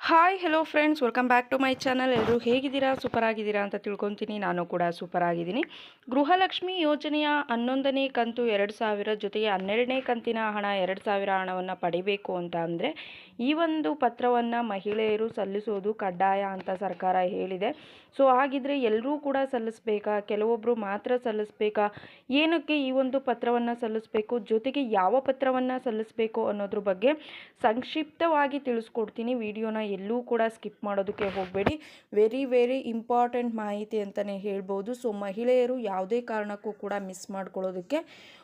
Hi hello friends welcome back to my channel ಎಲ್ಲರೂ ಹೇಗಿದ್ದೀರಾ? Super ಆಗಿದ್ದೀರಾ ಅಂತ ತಿಳ್ಕೊತೀನಿ. ನಾನು ಕೂಡ ಸೂಪರ್ ಆಗಿದ್ದೀನಿ ಗೃಹಲಕ್ಷ್ಮಿ ಯೋಜನೆಯ ಹನ್ನೊಂದನೇ ಕಂತು ಎರಡು ಸಾವಿರ ಜೊತೆಗೆ ಹನ್ನೆರಡನೇ ಕಂತಿನ ಹಣ ಎರಡು ಸಾವಿರ ಹಣವನ್ನು ಪಡಿಬೇಕು ಅಂತ ಅಂದರೆ ಈ ಒಂದು ಪತ್ರವನ್ನು ಮಹಿಳೆಯರು ಸಲ್ಲಿಸೋದು ಕಡ್ಡಾಯ ಅಂತ ಸರ್ಕಾರ ಹೇಳಿದೆ. ಸೊ ಹಾಗಿದ್ರೆ ಎಲ್ಲರೂ ಕೂಡ ಸಲ್ಲಿಸಬೇಕಾ? ಕೆಲವೊಬ್ಬರು ಮಾತ್ರ ಸಲ್ಲಿಸಬೇಕಾ? ಏನಕ್ಕೆ ಈ ಒಂದು ಪತ್ರವನ್ನು ಸಲ್ಲಿಸಬೇಕು? ಜೊತೆಗೆ ಯಾವ ಪತ್ರವನ್ನು ಸಲ್ಲಿಸಬೇಕು ಅನ್ನೋದ್ರ ಬಗ್ಗೆ ಸಂಕ್ಷಿಪ್ತವಾಗಿ ತಿಳಿಸ್ಕೊಡ್ತೀನಿ. ವಿಡಿಯೋನ ಎಲ್ಲೂ ಕೂಡ ಸ್ಕಿಪ್ ಮಾಡೋದಕ್ಕೆ ಹೋಗಬೇಡಿ. ವೆರಿ ವೆರಿ ಇಂಪಾರ್ಟೆಂಟ್ ಮಾಹಿತಿ ಅಂತಲೇ ಹೇಳ್ಬೋದು. ಸೊ ಮಹಿಳೆಯರು ಯಾವುದೇ ಕಾರಣಕ್ಕೂ ಕೂಡ ಮಿಸ್ ಮಾಡ್ಕೊಳ್ಳೋದಕ್ಕೆ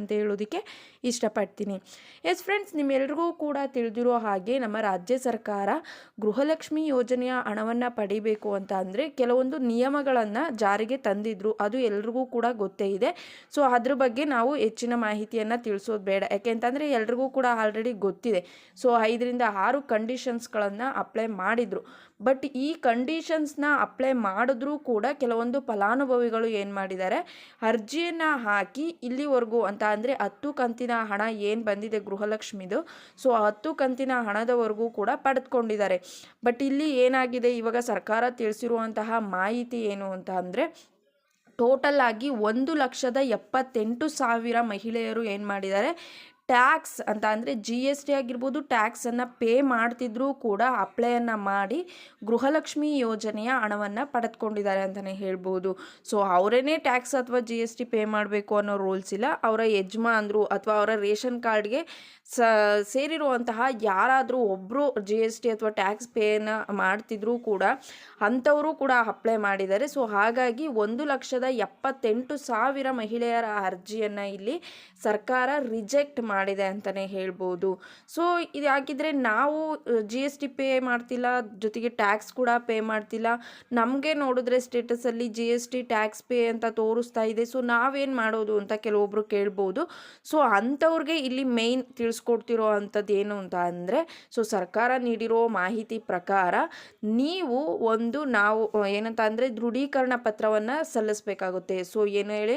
ಅಂತ ಹೇಳೋದಕ್ಕೆ ಇಷ್ಟಪಡ್ತೀನಿ. ಎಸ್ ಫ್ರೆಂಡ್ಸ್ ನಿಮ್ಮೆಲ್ರಿಗೂ ಕೂಡ ತಿಳಿದಿರೋ ಹಾಗೆ ನಮ್ಮ ರಾಜ್ಯ ಸರ್ಕಾರ ಗೃಹಲಕ್ಷ್ಮಿ ಯೋಜನೆಯ ಹಣವನ್ನು ಪಡಿಬೇಕು ಅಂತ ಅಂದರೆ ಕೆಲವೊಂದು ನಿಯಮಗಳನ್ನು ಜಾರಿಗೆ ತಂದಿದ್ರು. ಅದು ಎಲ್ರಿಗೂ ಕೂಡ ಗೊತ್ತೇ ಇದೆ. ಸೊ ಅದ್ರ ಬಗ್ಗೆ ನಾವು ಹೆಚ್ಚಿನ ಮಾಹಿತಿಯನ್ನು ತಿಳಿಸೋದು ಬೇಡ. ಯಾಕೆಂತಂದರೆ ಎಲ್ರಿಗೂ ಕೂಡ ಆಲ್ರೆಡಿ ಗೊತ್ತಿದೆ. ಸೊ ಐದರಿಂದ ಆರು ಕಂಡೀಷನ್ಸ್ಗಳನ್ನು ಅಪ್ಲೈ ಮಾಡಿದರು. ಬಟ್ ಈ ಕಂಡೀಷನ್ಸ್ನ ಅಪ್ಲೈ ಮಾಡಿದ್ರೂ ಕೂಡ ಕೆಲವೊಂದು ಫಲಾನುಭವಿಗಳು ಏನು ಮಾಡಿದ್ದಾರೆ? ಅರ್ಜಿಯನ್ನು ಹಾಕಿ ಇಲ್ಲಿವರೆಗೂ ಅಂತ ಅಂದರೆ ಹತ್ತು ಕಂತಿನ ಹಣ ಏನು ಬಂದಿದೆ ಗೃಹಲಕ್ಷ್ಮಿದು? ಸೊ ಹತ್ತು ಕಂತಿನ ಹಣದವರೆಗೂ ಕೂಡ ಪಡೆದುಕೊಂಡಿದ್ದಾರೆ. ಬಟ್ ಇಲ್ಲಿ ಏನಾಗಿದೆ? ಇವಾಗ ಸರ್ಕಾರ ತಿಳಿಸಿರುವಂತಹ ಮಾಹಿತಿ ಏನು ಅಂತ ಅಂದರೆ ಟೋಟಲ್ ಆಗಿ ಒಂದು ಲಕ್ಷದ ಎಪ್ಪತ್ತೆಂಟು ಸಾವಿರ ಮಹಿಳೆಯರು ಏನು ಮಾಡಿದ್ದಾರೆ? ಟ್ಯಾಕ್ಸ್ ಅಂತ ಅಂದರೆ ಜಿ ಎಸ್ ಟಿ ಆಗಿರ್ಬೋದು ಟ್ಯಾಕ್ಸನ್ನು ಪೇ ಮಾಡ್ತಿದ್ರೂ ಕೂಡ ಅಪ್ಲೈಯನ್ನು ಮಾಡಿ ಗೃಹಲಕ್ಷ್ಮಿ ಯೋಜನೆಯ ಹಣವನ್ನು ಪಡೆದುಕೊಂಡಿದ್ದಾರೆ ಅಂತಲೇ ಹೇಳ್ಬೋದು. ಸೊ ಅವರೇನೇ ಟ್ಯಾಕ್ಸ್ ಅಥವಾ ಜಿ ಎಸ್ ಟಿ ಪೇ ಮಾಡಬೇಕು ಅನ್ನೋ ರೂಲ್ಸ್ ಇಲ್ಲ. ಅವರ ಯಜಮಾನ್ರು ಅಥವಾ ಅವರ ರೇಷನ್ ಕಾರ್ಡ್ಗೆ ಸ, ಸೇರಿರುವಂತಹ ಯಾರಾದರೂ ಒಬ್ಬರು ಜಿ ಎಸ್ ಟಿ ಅಥವಾ ಟ್ಯಾಕ್ಸ್ ಪೇನ ಮಾಡ್ತಿದ್ರೂ ಕೂಡ ಅಂಥವರು ಕೂಡ ಅಪ್ಲೈ ಮಾಡಿದ್ದಾರೆ. ಸೊ ಹಾಗಾಗಿ ಒಂದು ಲಕ್ಷದ ಎಪ್ಪತ್ತೆಂಟು ಸಾವಿರ ಮಹಿಳೆಯರ ಅರ್ಜಿಯನ್ನು ಇಲ್ಲಿ ಸರ್ಕಾರ ರಿಜೆಕ್ಟ್ ಮಾಡಿದೆ ಅಂತಲೇ ಹೇಳ್ಬೋದು. ಸೊ ಇದು ಯಾಕಿದ್ರೆ ನಾವು ಜಿ ಎಸ್ ಟಿ ಪೇ ಮಾಡ್ತಿಲ್ಲ, ಜೊತೆಗೆ ಟ್ಯಾಕ್ಸ್ ಕೂಡ ಪೇ ಮಾಡ್ತಿಲ್ಲ. ನಮಗೆ ನೋಡಿದ್ರೆ ಸ್ಟೇಟಸಲ್ಲಿ G S T tax pay ಅಂತ ತೋರಿಸ್ತಾ ಇದೆ. ಸೊ ನಾವೇನು ಮಾಡೋದು ಅಂತ ಕೆಲವೊಬ್ರು ಕೇಳ್ಬೋದು. ಸೊ ಅಂಥವ್ರಿಗೆ ಇಲ್ಲಿ ಮೇನ್ ತಿಳಿಸ್ಕೊಡ್ತಿರೋ ಅಂಥದ್ದು ಏನು ಅಂತ ಅಂದರೆ ಸೊ ಸರ್ಕಾರ ನೀಡಿರೋ ಮಾಹಿತಿ ಪ್ರಕಾರ ನೀವು ಒಂದು ನಾವು ಏನಂತ ಅಂದರೆ ದೃಢೀಕರಣ ಪತ್ರವನ್ನು ಸಲ್ಲಿಸಬೇಕಾಗುತ್ತೆ. ಸೊ ಏನು ಹೇಳಿ,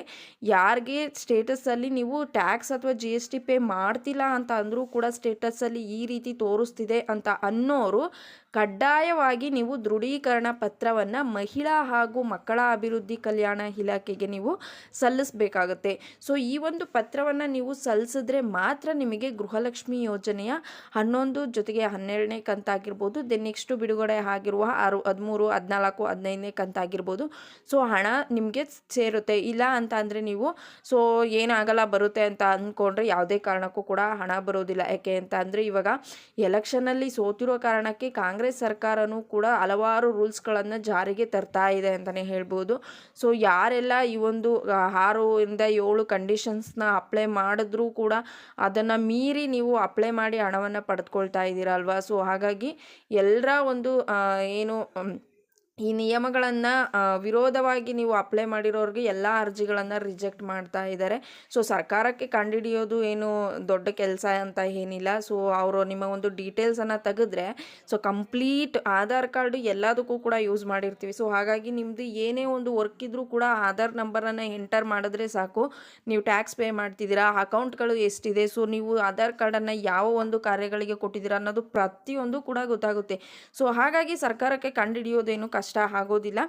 ಯಾರಿಗೆ ಸ್ಟೇಟಸಲ್ಲಿ ನೀವು ಟ್ಯಾಕ್ಸ್ ಅಥವಾ ಜಿ ಎಸ್ ಟಿ ಪೇ ಮಾಡ್ತಿಲ್ಲ ಅಂತ ಅಂದರೂ ಕೂಡ ಸ್ಟೇಟಸಲ್ಲಿ ಈ ರೀತಿ ತೋರಿಸ್ತಿದೆ ಅಂತ ಅನ್ನೋರು ಕಡ್ಡಾಯವಾಗಿ ನೀವು ದೃಢೀಕರಣ ಪತ್ರವನ್ನು ಮಹಿಳಾ ಹಾಗೂ ಮಕ್ಕಳ ಅಭಿವೃದ್ಧಿ ಕಲ್ಯಾಣ ಇಲಾಖೆಗೆ ನೀವು ಸಲ್ಲಿಸಬೇಕಾಗುತ್ತೆ. ಸೊ, ಈ ಒಂದು ಪತ್ರವನ್ನು ನೀವು ಸಲ್ಲಿಸಿದ್ರೆ ಮಾತ್ರ ನಿಮಗೆ ಗೃಹಲಕ್ಷ್ಮಿ ಯೋಜನೆಯ ಹನ್ನೊಂದು ಜೊತೆಗೆ ಹನ್ನೆರಡನೇ ಕಂತಾಗಿರ್ಬೋದು ದೆನ್ ನೆಕ್ಸ್ಟು ಬಿಡುಗಡೆ ಆಗಿರುವ ಆರು, ಹದಿಮೂರು, ಹದಿನಾಲ್ಕು, ಹದಿನೈದನೇ ಕಂತಾಗಿರ್ಬೋದು. ಸೊ, ಹಣ ನಿಮಗೆ ಸೇರುತ್ತೆ. ಇಲ್ಲ ಅಂತ ಅಂದರೆ ನೀವು, ಸೊ, ಏನಾಗಲ್ಲ, ಬರುತ್ತೆ ಅಂತ ಅಂದ್ಕೊಂಡ್ರೆ ಯಾವುದೇ ಕಾರಣಕ್ಕೂ ಕೂಡ ಹಣ ಬರೋದಿಲ್ಲ. ಯಾಕೆ ಅಂತ ಅಂದರೆ ಇವಾಗ ಎಲೆಕ್ಷನಲ್ಲಿ ಸೋತಿರೋ ಕಾರಣಕ್ಕೆ ಕಾಂಗ್ರೆಸ್ ಸರ್ಕಾರನೂ ಕೂಡ ಹಲವಾರು ರೂಲ್ಸ್ಗಳನ್ನು ಜಾರಿಗೆ ತರ್ತಾ ಇದೆ ಅಂತಲೇ ಹೇಳ್ಬೋದು. ಸೊ, ಯಾರೆಲ್ಲ ಈ ಒಂದು ಆರು ಇಂದ ಏಳು ಕಂಡೀಷನ್ಸ್ನ ಅಪ್ಲೈ ಮಾಡಿದ್ರೂ ಕೂಡ ಅದನ್ನು ಮೀರಿ ನೀವು ಅಪ್ಲೈ ಮಾಡಿ ಹಣವನ್ನು ಪಡೆದುಕೊಳ್ತಾ ಇದ್ದೀರಲ್ವಾ? ಸೊ, ಹಾಗಾಗಿ ಎಲ್ಲರ ಒಂದು ಏನು ಈ ನಿಯಮಗಳನ್ನು ವಿರೋಧವಾಗಿ ನೀವು ಅಪ್ಲೈ ಮಾಡಿರೋರಿಗೆ ಎಲ್ಲ ಅರ್ಜಿಗಳನ್ನು ರಿಜೆಕ್ಟ್ ಮಾಡ್ತಾ ಇದ್ದಾರೆ ಸೊ ಸರ್ಕಾರಕ್ಕೆ ಕಂಡುಹಿಡಿಯೋದು ಏನು ದೊಡ್ಡ ಕೆಲಸ ಅಂತ ಏನಿಲ್ಲ. ಸೊ ಅವರು ನಿಮ್ಮ ಒಂದು ಡೀಟೇಲ್ಸನ್ನು ತೆಗೆದ್ರೆ ಸೊ ಕಂಪ್ಲೀಟ್ ಆಧಾರ್ ಕಾರ್ಡು ಎಲ್ಲದಕ್ಕೂ ಕೂಡ ಯೂಸ್ ಮಾಡಿರ್ತೀವಿ. ಸೊ ಹಾಗಾಗಿ ನಿಮ್ಮದು ಏನೇ ಒಂದು ವರ್ಕ್ ಇದ್ದರೂ ಕೂಡ ಆಧಾರ್ ನಂಬರನ್ನು ಎಂಟರ್ ಮಾಡಿದ್ರೆ ಸಾಕು. ನೀವು ಟ್ಯಾಕ್ಸ್ ಪೇ ಮಾಡ್ತಿದ್ದೀರಾ ಅಕೌಂಟ್ಗಳು ಎಷ್ಟಿದೆ ಸೊ ನೀವು ಆಧಾರ್ ಕಾರ್ಡನ್ನು ಯಾವ ಒಂದು ಕಾರ್ಯಗಳಿಗೆ ಕೊಟ್ಟಿದ್ದೀರಾ ಅನ್ನೋದು ಪ್ರತಿಯೊಂದು ಕೂಡ ಗೊತ್ತಾಗುತ್ತೆ. ಸೊ ಹಾಗಾಗಿ ಸರ್ಕಾರಕ್ಕೆ ಕಂಡುಹಿಡಿಯೋದೇನು ಕಷ್ಟ ಆಗೋದಿಲ್ಲ.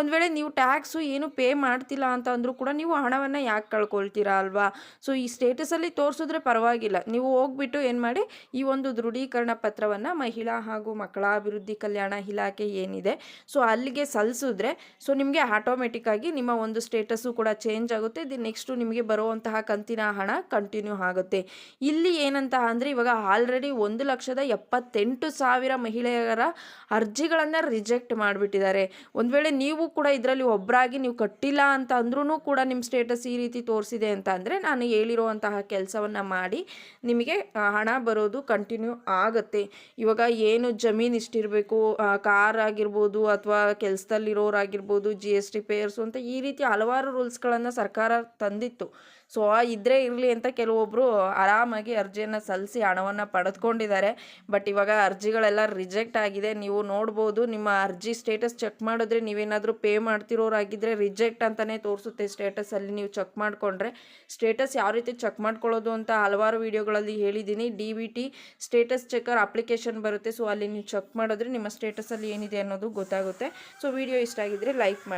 ಒಂದು ವೇಳೆ ನೀವು ಟ್ಯಾಕ್ಸು ಏನು ಪೇ ಮಾಡ್ತಿಲ್ಲ ಅಂತ ಅಂದರೂ ಕೂಡ ನೀವು ಹಣವನ್ನು ಯಾಕೆ ಕಳ್ಕೊಳ್ತೀರಾ ಅಲ್ವಾ? ಸೊ, ಈ ಸ್ಟೇಟಸಲ್ಲಿ ತೋರಿಸಿದ್ರೆ ಪರವಾಗಿಲ್ಲ. ನೀವು ಹೋಗ್ಬಿಟ್ಟು ಏನು ಮಾಡಿ, ಈ ಒಂದು ದೃಢೀಕರಣ ಪತ್ರವನ್ನು ಮಹಿಳಾ ಹಾಗೂ ಮಕ್ಕಳ ಅಭಿವೃದ್ಧಿ ಕಲ್ಯಾಣ ಇಲಾಖೆ ಏನಿದೆ, ಸೊ, ಅಲ್ಲಿಗೆ ಸಲ್ಲಿಸಿದ್ರೆ ಸೊ, ನಿಮಗೆ ಆಟೋಮೆಟಿಕ್ಕಾಗಿ ನಿಮ್ಮ ಒಂದು ಸ್ಟೇಟಸ್ಸು ಕೂಡ ಚೇಂಜ್ ಆಗುತ್ತೆ. ದಿ ನೆಕ್ಸ್ಟು ನಿಮಗೆ ಬರುವಂತಹ ಕಂತಿನ ಹಣ ಕಂಟಿನ್ಯೂ ಆಗುತ್ತೆ. ಇಲ್ಲಿ ಏನಂತ ಅಂದರೆ, ಇವಾಗ ಆಲ್ರೆಡಿ ಒಂದು ಲಕ್ಷದ ಎಪ್ಪತ್ತೆಂಟು ಸಾವಿರ ಮಹಿಳೆಯರ ಅರ್ಜಿಗಳನ್ನು ರಿಜೆಕ್ಟ್ ಮಾಡಿಬಿಟ್ಟು ಮಾಡಿಬಿಟ್ಟಿದ್ದಾರೆ. ಒಂದು ವೇಳೆ ನೀವು ಕೂಡ ಇದರಲ್ಲಿ ಒಬ್ಬರಾಗಿ ನೀವು ಕಟ್ಟಿಲ್ಲ ಅಂತ ಅಂದ್ರೂ ಕೂಡ ನಿಮ್ಮ ಸ್ಟೇಟಸ್ ಈ ರೀತಿ ತೋರಿಸಿದೆ ಅಂತ ಅಂದರೆ ನಾನು ಹೇಳಿರುವಂತಹ ಕೆಲಸವನ್ನು ಮಾಡಿ ನಿಮಗೆ ಹಣ ಬರೋದು ಕಂಟಿನ್ಯೂ ಆಗುತ್ತೆ. ಇವಾಗ ಏನು ಜಮೀನು ಇಷ್ಟಿರಬೇಕು ಕಾರ್ ಆಗಿರ್ಬೋದು ಅಥವಾ ಕೆಲಸದಲ್ಲಿರೋರಾಗಿರ್ಬೋದು ಜಿ ಎಸ್ ಟಿ ಪೇಯರ್ಸು ಅಂತ ಈ ರೀತಿ ಹಲವಾರು ರೂಲ್ಸ್ಗಳನ್ನು ಸರ್ಕಾರ ತಂದಿತ್ತು. ಸೊ ಇದ್ರೆ ಇರಲಿ ಅಂತ ಕೆಲವೊಬ್ಬರು ಆರಾಮಾಗಿ ಅರ್ಜಿಯನ್ನು ಸಲ್ಲಿಸಿ ಹಣವನ್ನು ಪಡೆದುಕೊಂಡಿದ್ದಾರೆ. ಬಟ್ ಇವಾಗ ಅರ್ಜಿಗಳೆಲ್ಲ ರಿಜೆಕ್ಟ್ ಆಗಿದೆ. ನೀವು ನೋಡ್ಬೋದು ನಿಮ್ಮ ಅರ್ಜಿ ಸ್ಟೇಟಸ್ ಚೆಕ್ ಮಾಡಿದ್ರೆ ನೀವೇನಾದರೂ ಪೇ ಮಾಡ್ತಿರೋರಾಗಿದ್ದರೆ ರಿಜೆಕ್ಟ್ ಅಂತಲೇ ತೋರಿಸುತ್ತೆ ಸ್ಟೇಟಸಲ್ಲಿ ನೀವು ಚೆಕ್ ಮಾಡಿಕೊಂಡ್ರೆ ಸ್ಟೇಟಸ್ ಯಾವ ರೀತಿ ಚೆಕ್ ಮಾಡ್ಕೊಳ್ಳೋದು ಅಂತ ಹಲವಾರು ವೀಡಿಯೋಗಳಲ್ಲಿ ಹೇಳಿದ್ದೀನಿ. D V T status checker application ಬರುತ್ತೆ. ಸೊ ಅಲ್ಲಿ ನೀವು ಚೆಕ್ ಮಾಡಿದ್ರೆ ನಿಮ್ಮ ಸ್ಟೇಟಸಲ್ಲಿ ಏನಿದೆ ಅನ್ನೋದು ಗೊತ್ತಾಗುತ್ತೆ. ಸೊ ವಿಡಿಯೋ ಇಷ್ಟ ಆಗಿದ್ರೆ ಲೈಕ್ ಮಾಡಿ.